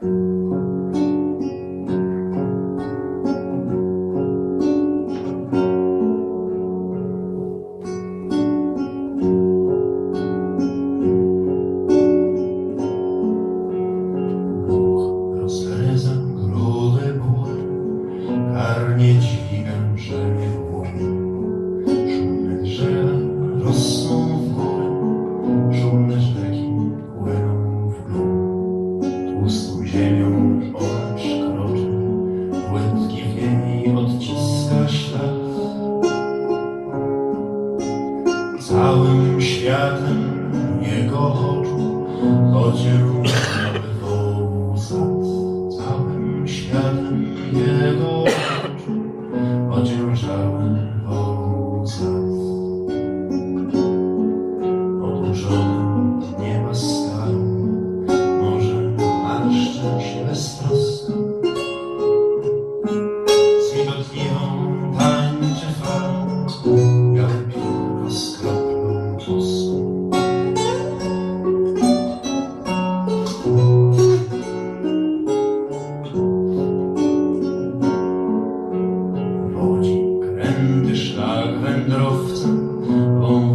Rozreza grube góry, karnie dźwigam brzemię Całym światem jego oczu sad. Całym światem jego oczu odzieżały wołu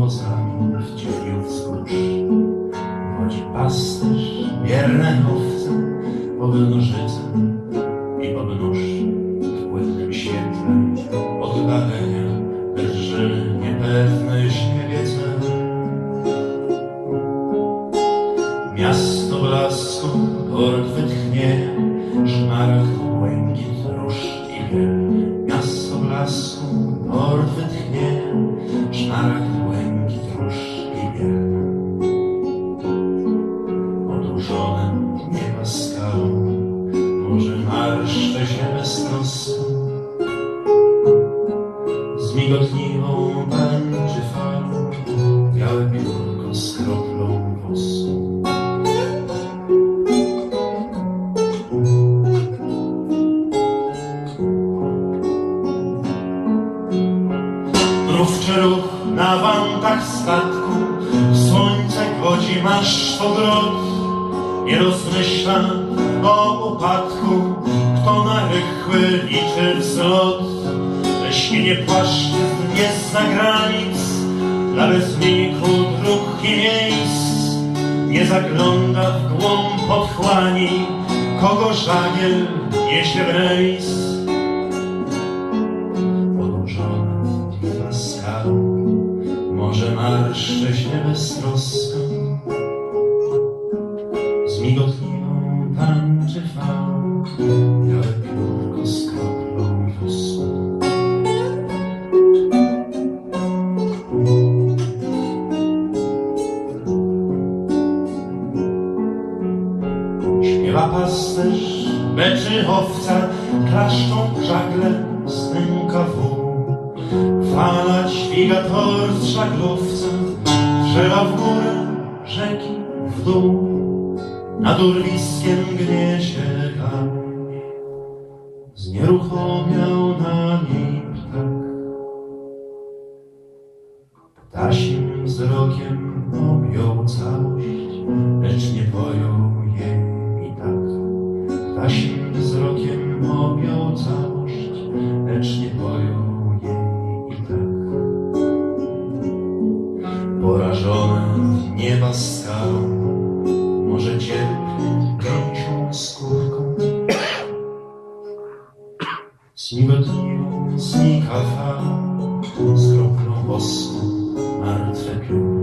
wąwozami w cieniu wzgórz. Wodzi pasterz, bierne owce, pod nożycem i pod nóż. W płynnym świetle odgalenia drży niepewny siebie cel. Miasto blasku, port blasku, port wytchnienia, szmaragd, błękit, róż i biel. Nieba skałą, może marszczę się beztroską. Z migotliwą tańczy falą, białe piórko z na wantach statku, słońce godzi masz powrot. Nie rozmyśla o upadku, kto na rychły liczy wzlot. Leśnienie płaszczyzn nie zna granic, dla bezmieniku dróg i miejsc. Nie zagląda w głąb otchłani, kogo żagiel niesie w rejs migotliwą tańczy falą, białe piórko z kroplą wosku. Śpiewa pasterz, beczy owca, klaszczą żagle, stęka wół. Fala dźwiga tor z żaglowcem, drzewa w górę, rzeki w dół. Nad urwiskiem gnie się tam, znieruchomiał na niej ptak. Ptasim wzrokiem objął całość, lecz nie pojął jej i tak. Ptasim wzrokiem objął całość, lecz nie pojął jej i tak. Porażone nieba skalą, Zmigotiło, znika fala, skrokną boską, martwe pióra.